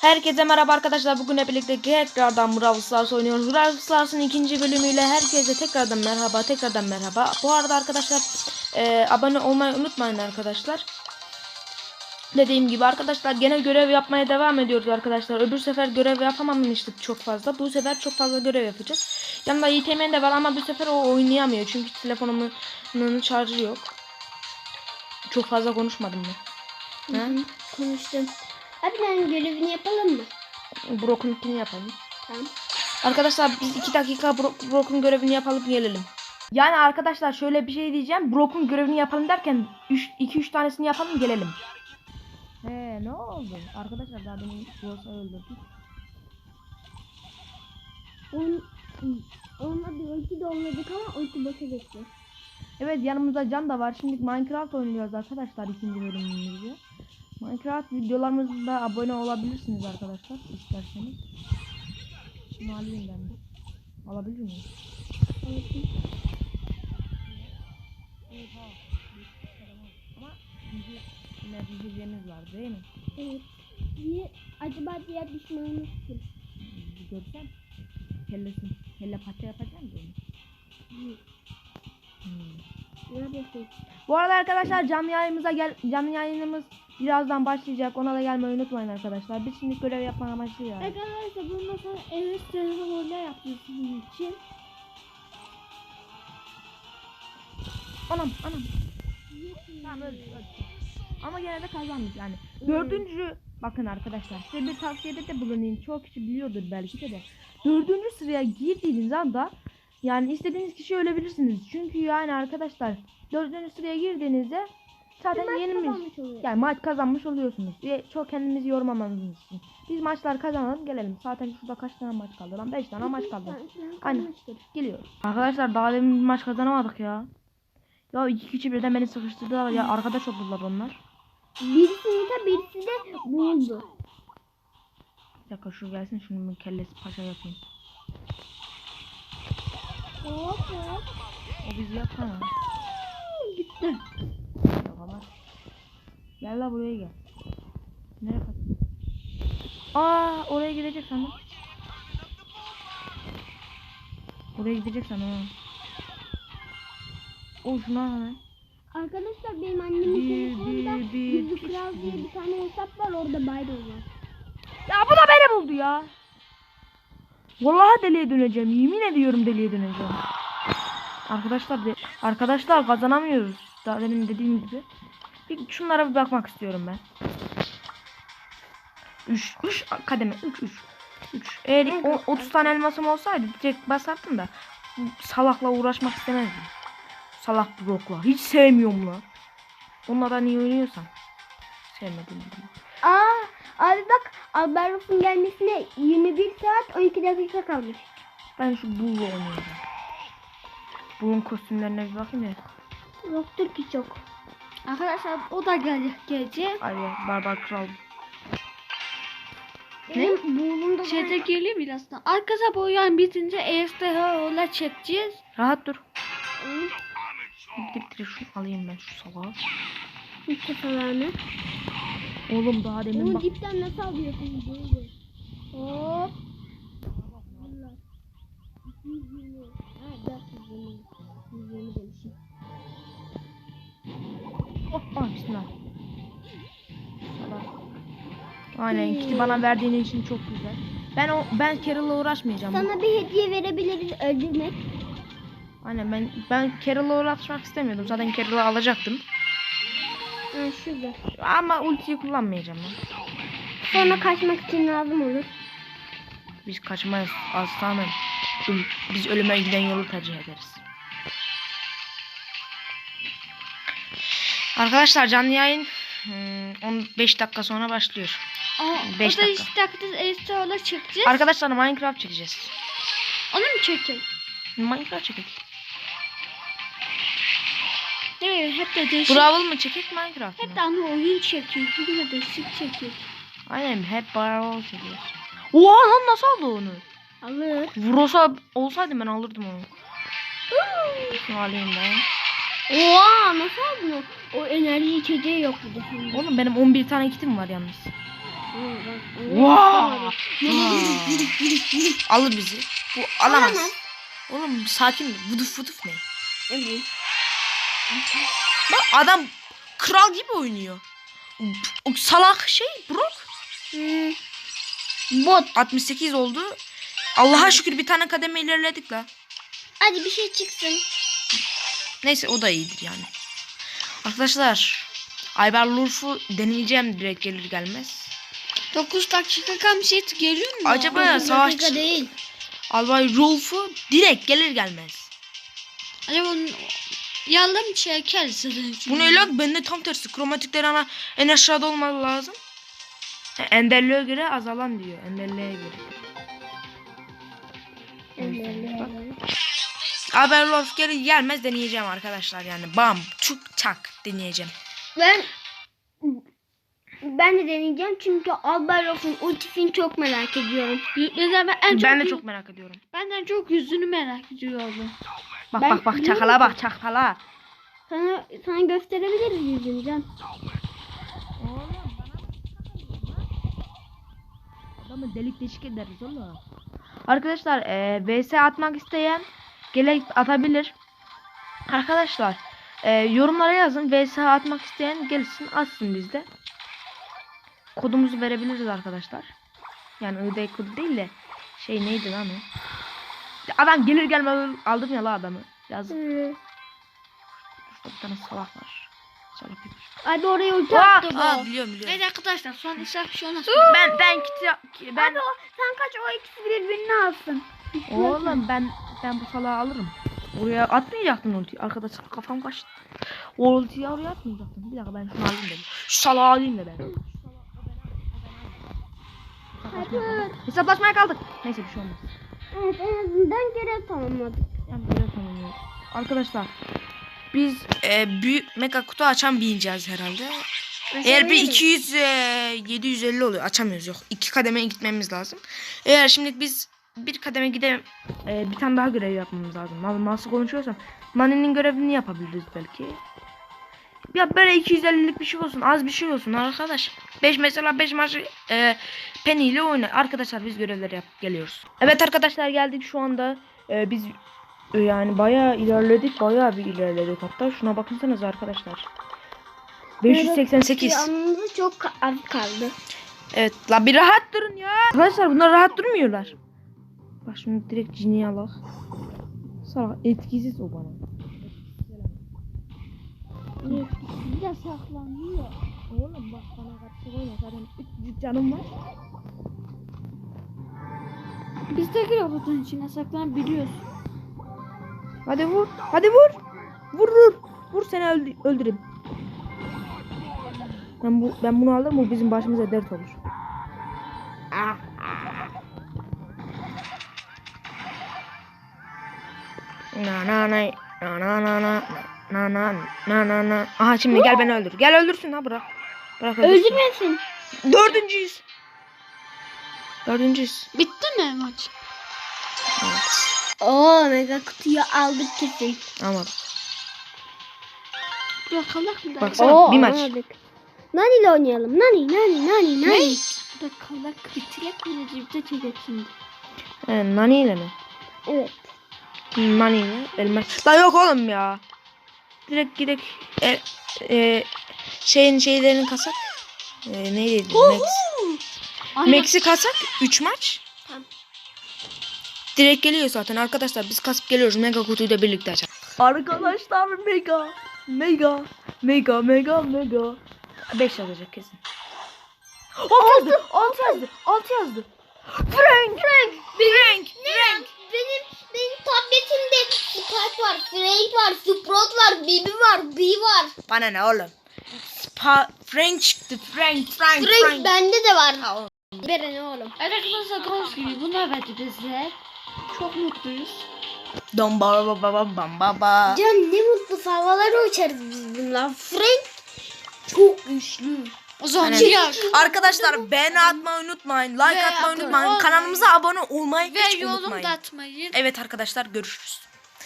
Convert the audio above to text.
Herkese merhaba arkadaşlar. Bugün hep birlikte tekrardan Brawl Stars oynuyoruz. Brawl Stars'ın ikinci bölümüyle herkese tekrardan merhaba. Tekrardan merhaba. Bu arada arkadaşlar e, abone olmayı unutmayın arkadaşlar. Dediğim gibi arkadaşlar gene görev yapmaya devam ediyoruz arkadaşlar. Öbür sefer görev yapamamıştık çok fazla. Bu sefer çok fazla görev yapacağız. Yanında YTM'n de var ama bu sefer o oynayamıyor. Çünkü telefonumun şarjı yok. Çok fazla konuşmadım ben. Hı hı, Konuştum. Abi ben görevini yapalım mı? Broken'ınkini yapalım. Tamam. Arkadaşlar biz 2 dakika Bro- Brock'un görevini yapalım gelelim. Yani arkadaşlar şöyle bir şey diyeceğim. Brock'un görevini yapalım derken 2-3 tanesini yapalım gelelim. He ne oldu? Arkadaşlar daha benim Rosa öldürdü. On, onunla bir ulti dolladık ama ulti boşa geçti. Evet yanımızda Can da var. Şimdi Minecraft oynuyoruz arkadaşlar ikinci bölümümüzde. Minecraft videolarımızda abone olabilirsiniz arkadaşlar isterseniz. Şunu alayım ben de. Alabilir miyim? Ama bizi enerjilerimiz var değil mi? Evet. Bir, acaba diğer düşmanımız kim? Bir görsen kellesin. Kelle paça yapacağım mı? Hmm. Bu arada arkadaşlar canlı yayınımıza gel canlı yayınımız birazdan başlayacak. Ona da gelmeyi unutmayın arkadaşlar. Biz şimdi görev yapmak amaçlı yani. Arkadaşlar bundan sonra evet telefonla yaptık sizin için. Anam anam. Tamam öldü, öldü. Ama gene de kazandık yani. Dördüncü bakın arkadaşlar size bir tavsiyede de bulunayım. Çoğu kişi biliyordur belki de de. Dördüncü sıraya girdiğiniz anda yani istediğiniz kişi ölebilirsiniz. Çünkü yani arkadaşlar dördüncü sıraya girdiğinizde zaten yenilmiş. kazanmış oluyor. Yani maç kazanmış oluyorsunuz. Ve çok kendinizi yormamanız için. Biz maçlar kazanalım gelelim. Zaten şurada kaç tane maç kaldı lan? 5 tane maç kaldı. Aynen. Geliyor. Arkadaşlar daha demin bir maç kazanamadık ya. Ya iki kişi birden beni sıkıştırdılar ya arkadaş oldular onlar. Birisi de birisi de buldu. Bir dakika şu gelsin şunun bir kellesi paşa yapayım. Hop hop. O bizi yapsana. Gitti. Babalar. Gel la buraya gel. Nereye kaçtın? Aa oraya gidecek sandım. Oraya gidecek sandım. O şuna hemen. Arkadaşlar benim annemin telefonunda Yüzü Kral diye bir. bir tane hesap var orada bayram var. Ya bu da beni buldu ya. Vallahi deliye döneceğim. Yemin ediyorum deliye döneceğim. Arkadaşlar de, arkadaşlar kazanamıyoruz. Daha demin dediğim gibi. Bir şunlara bir bakmak istiyorum ben. 3 3 kademe 3 3 3. Eğer o- 30 tane elmasım olsaydı direkt basardım da salakla uğraşmak istemezdim. Salak Brock'la. Hiç sevmiyorum lan. Onunla da niye oynuyorsan. Sevmedim. Aa abi bak Alberof'un gelmesine 21 saat 12 dakika kalmış. Ben şu bulla oynayacağım. Bunun kostümlerine bir bakayım ya. Yoktur ki çok. Arkadaşlar o da gelecek gece. Ay barbar kral. Benim buğulumda Şeyde geliyor birazdan. Arkadaşlar bu oyun bitince ESTH'la çekeceğiz. Rahat dur. Gidip direkt şunu alayım ben şu salağı. İlk kafalarını. Oğlum daha demin Bunu bak. dipten nasıl alıyorsun böyle? Hop. Allah. 220. Ha 420. 120 demişim. Hop ah bismillah. Aynen kiti bana verdiğin için çok güzel. Ben o ben Carol'la uğraşmayacağım. Sana bir hediye verebiliriz öldürmek. Aynen ben ben Carol'la uğraşmak istemiyordum. Zaten Carol'ı alacaktım. Ha şurada. Ama ultiyi kullanmayacağım ben. Sonra kaçmak için lazım olur. Biz kaçmayız aslanım. Biz ölüme giden yolu tercih ederiz. Arkadaşlar canlı yayın hmm, 15 dakika sonra başlıyor. Aa, Beş o da dakika. işte dakikada ESTH'la çekeceğiz. Arkadaşlar Minecraft çekeceğiz. Onu mu çekeceğiz? Minecraft çekek. Evet hep de değişik. Brawl mı çekek Minecraft mı? Hep de ana oyun çekiyor. Bugün de değişik çekiyor. Aynen hep Brawl çekiyoruz. Oha lan nasıl aldı onu? Alır. Vrosa olsaydı ben alırdım onu. Alayım ben. Oha nasıl aldın o? O enerji içeceği yok bir de. Oğlum benim 11 tane kitim var yalnız. Vaa! Alır bizi. Bu alamaz. Alamaz. Oğlum sakin ol. Vuduf vuduf ne? Evet. Bak adam kral gibi oynuyor. O salak şey Brock. Hmm. Bot. 68 oldu. Allah'a şükür bir tane kademe ilerledik la. Hadi bir şey çıksın. Neyse o da iyidir yani. Arkadaşlar Ayber Lurf'u deneyeceğim direkt gelir gelmez. 9 dakika kamset geliyor mu? Acaba savaşçı değil. Albay Rolf'u direkt gelir gelmez. Acaba onun yalan çeker Bu ne lan? Bende tam tersi. Kromatikler ana en aşağıda olmalı lazım. E, Enderliğe göre azalan diyor. Enderliğe göre. Haber Rolf gelir gelmez deneyeceğim arkadaşlar yani. Bam, çuk, çak deneyeceğim. Ben ben de deneyeceğim çünkü Albarof'un ultisini çok merak ediyorum. Yükleden en çok, Ben de çok merak ediyorum. Benden çok yüzünü merak ediyorum. Bak Ben bak bak çakala bak çakala. Sana sana gösterebiliriz yüzünü Can. Adamı delik deşik ederiz oğlum. Arkadaşlar e, VS atmak isteyen gelip atabilir. Arkadaşlar e, yorumlara yazın VS atmak isteyen gelsin atsın bizde. Kodumuzu verebiliriz arkadaşlar. Yani ID kodu değil de şey neydi lan o? Adam gelir gelmez aldım ya la adamı. Yazık. Hı. Burada bir tane salak var. Salak bir. Hadi oraya attı bu. aa, biliyorum biliyorum. Evet arkadaşlar son instruksiyonu Ben ben kiti ben Hadi o, sen kaç o ikisi birbirini alsın. Oğlum ben ben bu salağı alırım. Oraya atmayacaktın ultiyi. Arkadaşlar kafam kaçtı. O ultiyi oraya atmayacaktım. Bir dakika ben şunu alayım dedim. Şu salağı alayım da ben. Hadi. Hesaplaşmaya kaldık. Neyse bir şey olmaz. Evet en azından görev tamamladık. Yani böyle tamamlıyoruz. Arkadaşlar biz e, büyük mega kutu açan bir ineceğiz herhalde. Eğer bir 200 e, 750 oluyor açamıyoruz yok. İki kademe gitmemiz lazım. Eğer şimdi biz bir kademe gidem e, bir tane daha görev yapmamız lazım. Nasıl, nasıl konuşuyorsam Nani'nin görevini yapabiliriz belki. Ya böyle 250'lik bir şey olsun. Az bir şey olsun arkadaş. 5 mesela 5 maçı e, Penny ile oyna. Arkadaşlar biz görevleri yapıp geliyoruz. Evet arkadaşlar geldik şu anda. E, biz e, yani bayağı ilerledik. Bayağı bir ilerledik hatta. Şuna bakınsanız arkadaşlar. 588. Yanımızda çok az kaldı. Evet la bir rahat durun ya. Arkadaşlar bunlar rahat durmuyorlar. Bak şimdi direkt cini alak. Salak etkisiz o bana. Bir de saklanıyor. Oğlum bak bana karşı oyna zaten 300 canım var. Biz de robotun içine saklan biliyoruz. Hadi vur. Hadi vur. Vur vur. Vur seni öldü öldüreyim. Ben bu ben bunu alırım bu bizim başımıza dert olur. Na na na na na na na na na na na na. Aha şimdi gel beni öldür. Gel öldürsün ha bırak. Bırak öldürsün. Öldürmesin. Dördüncüyüz. Dördüncüyüz. Bitti mi maç? Evet. Oo mega kutuyu aldık kesin. Ama Bırakalak mı? Baksana. Oo, bir maç. aldık. Nani ile oynayalım. Nani nani nani nani. Bırakalak bitirek mi cibde çekecek şimdi. e, Nani ile mi? Evet. Nani ile elmas. La yok oğlum ya. Direkt gidek e, e, şeyin şeylerini kasak. E, neydi? Max. Max'i kasak 3 maç. Tamam. Direkt geliyor zaten arkadaşlar biz kasıp geliyoruz mega kutuyu da birlikte açalım. Arkadaşlar mega mega mega mega mega 5 yazacak kesin. 6 yazdı 6 yazdı 6 yazdı. Frank Frank Frank Frank Benim benim tabletimde Skype var, Frank var, Sprout var, Bibi var, B var. Bana ne oğlum? Spa Frank çıktı Frank Frank Frank, Frank. bende de var. Bere ne oğlum? Evet arkadaşlar Ghost gibi bunlar verdi bize. Çok mutluyuz. Dom ba ba ba ba bam ba ba. Can ne mutlu havalara uçarız biz bunlar. Frank çok güçlü. O zaman diğer Arkadaşlar beğeni atmayı unutmayın. Like Ve atmayı unutmayın. olmayı. Kanalımıza abone olmayı ve hiç yorum unutmayın. da atmayı. Evet arkadaşlar görüşürüz.